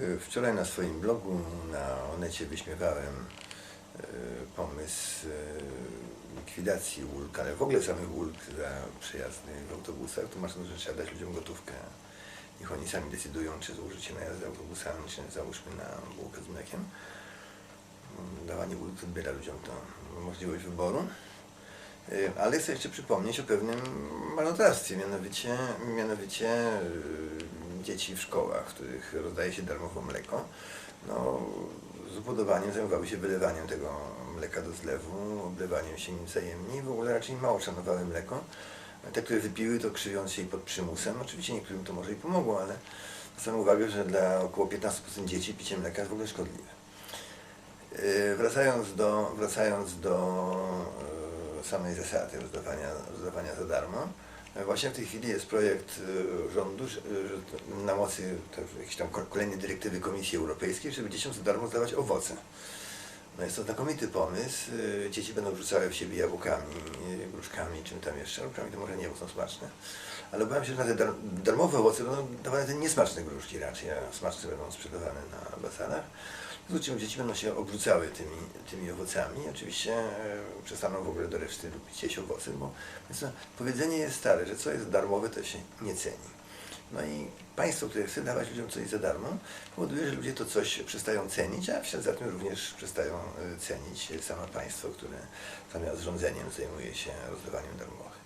Y, Wczoraj na swoim blogu na Onecie wyśmiewałem y, pomysł y, likwidacji ulg, ale w ogóle samych ulg za przejazdy w autobusach. To masz że trzeba dać ludziom gotówkę. Niech oni sami decydują, czy zużycie na jazdę autobusami, czy załóżmy na bułkę z mlekiem. Dawanie ulg odbiera ludziom to możliwość wyboru. Ale chcę jeszcze przypomnieć o pewnym marnotrawstwie, mianowicie, mianowicie dzieci w szkołach, w których rozdaje się darmowo mleko, no, z upodobaniem zajmowały się wylewaniem tego mleka do zlewu, oblewaniem się nim wzajemnie w ogóle raczej mało szanowały mleko. Te, które wypiły, to krzywiąc się pod przymusem. Oczywiście niektórym to może i pomogło, ale zwracam uwagę, że dla około 15% dzieci picie mleka jest w ogóle szkodliwe. Yy, Wracając do, wracając do yy, samej zasady rozdawania, rozdawania za darmo, właśnie w tej chwili jest projekt yy, rządu na mocy też jakiejś tam ko- kolejnej dyrektywy Komisji Europejskiej, żeby dzieciom za darmo zdawać owoce. No jest to znakomity pomysł. Yy, Dzieci będą rzucały w siebie jabłkami, gruszkami, czym tam jeszcze. Jabłkami to może nie, bo są smaczne. Ale obawiam się, że na te dar darmowe owoce będą dawane te niesmaczne gruszki raczej, a smaczne będą sprzedawane na bazarach. Z czym dzieci będą się obrócały tymi, tymi owocami. Oczywiście e, przestaną w ogóle do reszty lubić jeść owoce, bo więc, powiedzenie jest stare, że co jest darmowe, to się nie ceni. No i państwo, które chce dawać ludziom coś za darmo, powoduje, że ludzie to coś przestają cenić, a w ślad za tym również przestają e, cenić samo państwo, które zamiast rządzeniem zajmuje się rozdawaniem darmowych.